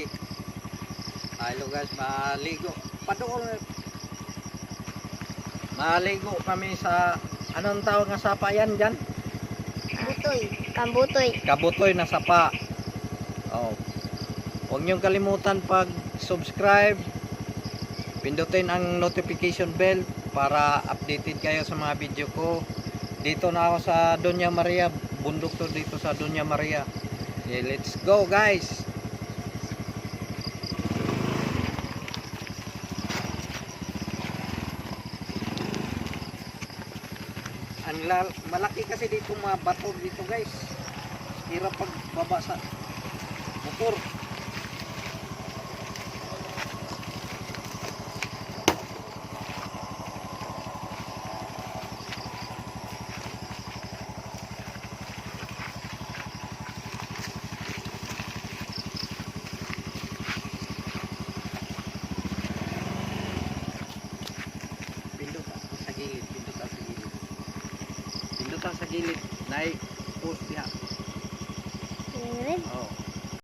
lagi. Hello guys, maligo. Padool. Maligo kami sa anong tawag nga sapa yan dyan? Butoy. Kambutoy. Kabutoy na sapa. Oh. Huwag niyong kalimutan pag subscribe. Pindutin ang notification bell para updated kayo sa mga video ko. Dito na ako sa Doña Maria. Bundok to dito sa Doña Maria. Okay, let's go guys. Ang malaki kasi dito mga bato dito guys. Hirap pag baba sa motor. Pindutan sa gilid, pindutan sa gilid. Sa gilid. Nay, post diha. Red. Oh.